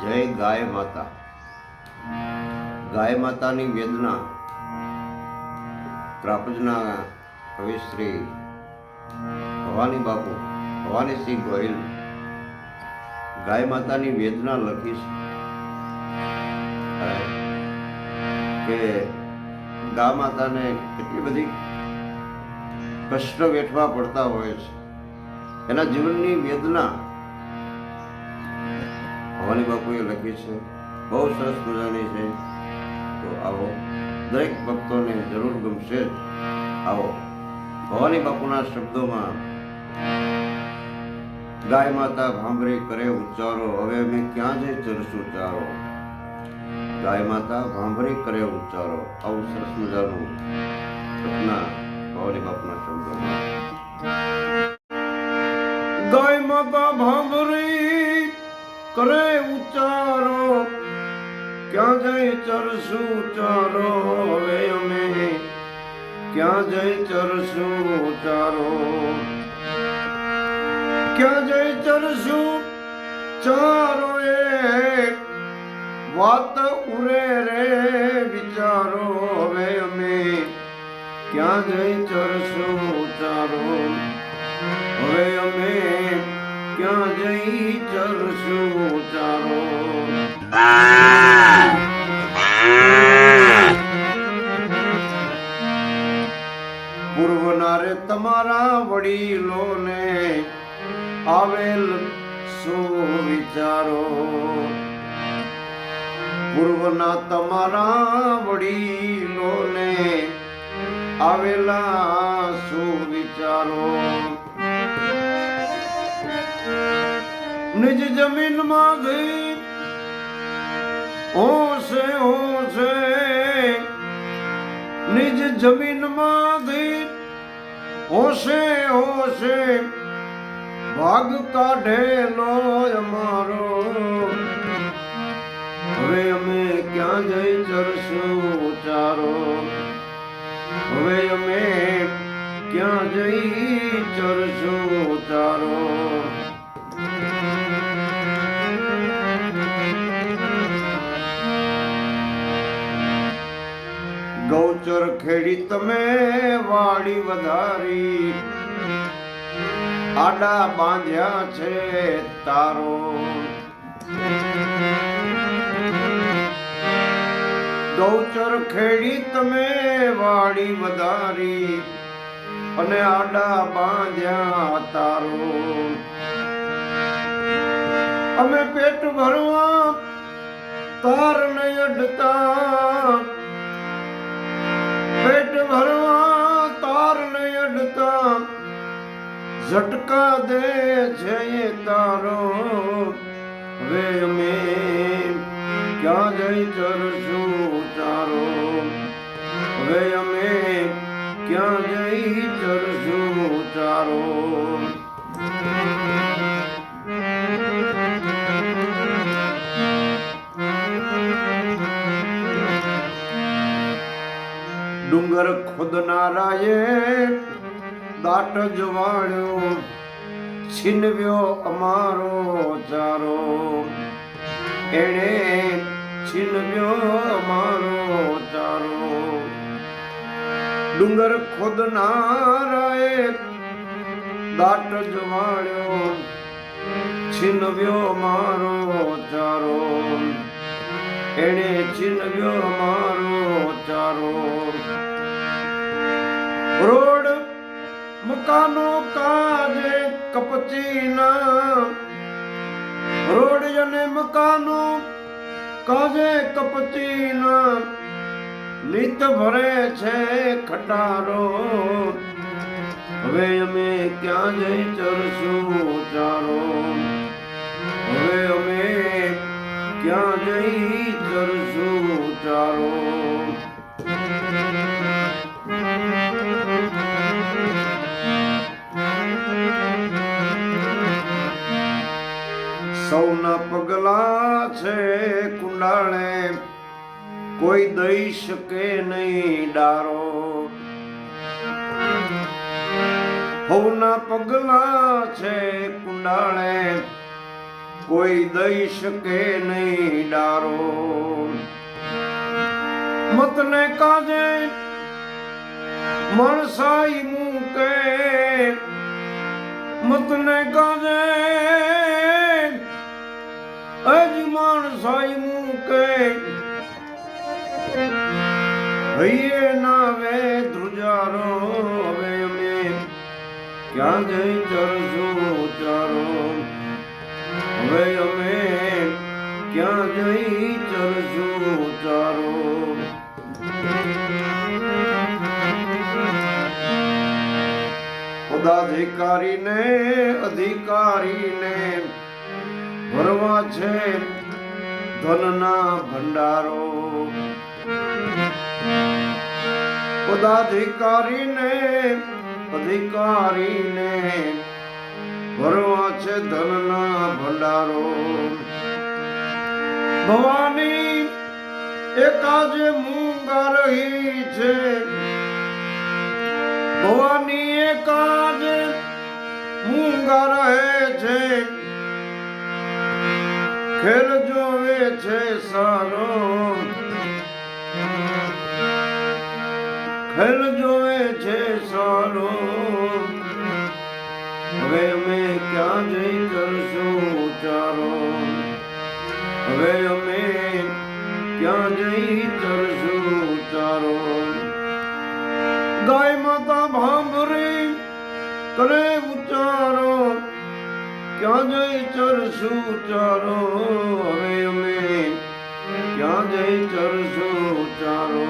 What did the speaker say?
જય ગાય માતા. ગાય માતાની વેદના ત્રાપજના કવિ શ્રી ભવાની બાપુ, ભવાની સિંહ ગોહિલ. ગાય માતાની વેદના લખીશ. કે ગા માતાને કેટલી બધી કષ્ટ વેઠવા પડતા હોય છે. એના જીવનની વેદના ભવાની બાપુએ લખી છે. બહુ સરસ મજાની છે. તો આવો. દરેક ભક્તોને જરૂર ગમશે જ આવો. ભવાની બાપુના શબ્દોમાં ગાય માતા ભાંભરી કરે ઉચ્ચારો, હવે અમે ક્યાં જઈ ચરશું ચારો? ગાય માતા ભાંભરી કરે ઉચ્ચારો. આવું સરસ મજાનું કરે ઉચ્ચારો? ક્યાં જઈ ચરશું ચારો હવે અમે ક્યાં જઈ ચરશું ચારો ક્યાં જઈ ચરશું ચારો એ? વાત ઉરે રે વિચારો? હવે અમે ક્યાં જઈ ચરશું જઈ ચરશું ચારો પૂર્વના રે તમારા વડીલોને આવેલ સુવિચારો પૂર્વના તમારા વડીલોને આવેલા સુવિચારો નિજ જમીનમાં ગઈ. હોશે હોશે નિજ જમીનમાં ગઈ. હોશે હોશે ભાગ કાઢેલો અમારો. હવે અમે ક્યાં જઈ ચરશું ચારો હવે અમે ક્યાં જઈ ચરશું ચારો ખેડી તમે વાડી વધારી. આડા બાંધ્યા છે તારો. ગૌચર ખેડી તમે વાડી વધારી. અને આડા બાંધ્યા તારો. અમે પેટ ભરવા તાર ને અડતા ઝટકા દે છે તારો. વે અમે ક્યાં જઈ ચરશું તારો. વે અમે ક્યાં જઈ ચરશું તારો. ડુંગર ખોદનારાએ દાટ જવાળ્યો છીનવ્યો અમારો ચારો એણે છીનવ્યો અમારો ચારો ડુંગર ખોદનારાએ દાટ જવાળ્યો છીનવ્યો મારો ચારો એણે છીનવ્યો મારો ચારો રોડ મકાનો કાજે કપચીના રોડિયને મકાનો કાજે કપચીના નિત ભરે છે ખટારો. હવે અમે ક્યાં જઈ ચરશું ચારો? હવે અમે ક્યાં જઈ ચરશું ચારો? છે કુંડાળે કોઈ દઈ શકે નહીં ડારો. હોના પગલા છે કુંડાળે કોઈ દઈ શકે નહીં ડારો. મતને કાજે મણસાઈ મૂકે. મતને કાજે અજ માણસાઈ મૂકે હૈયે નાવે ધ્રુજારો, હવે અમે ક્યાં જઈ ચરશું ઉચારો હવે અમે ક્યાં જઈ ચરશું ઉચારો પદાધિકારીને, અધિકારીને છે ધનના ભંડારો. પદાધિકારીને, અધિકારીને ભરવા છે ધનના ભંડારો. ભવાની એકાજે મૂંગા રહી છે. ભવાની એકાજ મૂંગા રહે છે. ખેલ જોવે છે સારો. ખેલ જોવે છે સારો. હવે અમે ક્યાં જઈ કરશું ચારો હવે અમે ક્યાં જઈ ચરશું ચારો ગાય માતા ભાંભરી કરે ઉચ્ચારો ક્યાં જઈ ચરશું ચારો? હવે અમે ક્યાં જઈ ચરશું ચારો?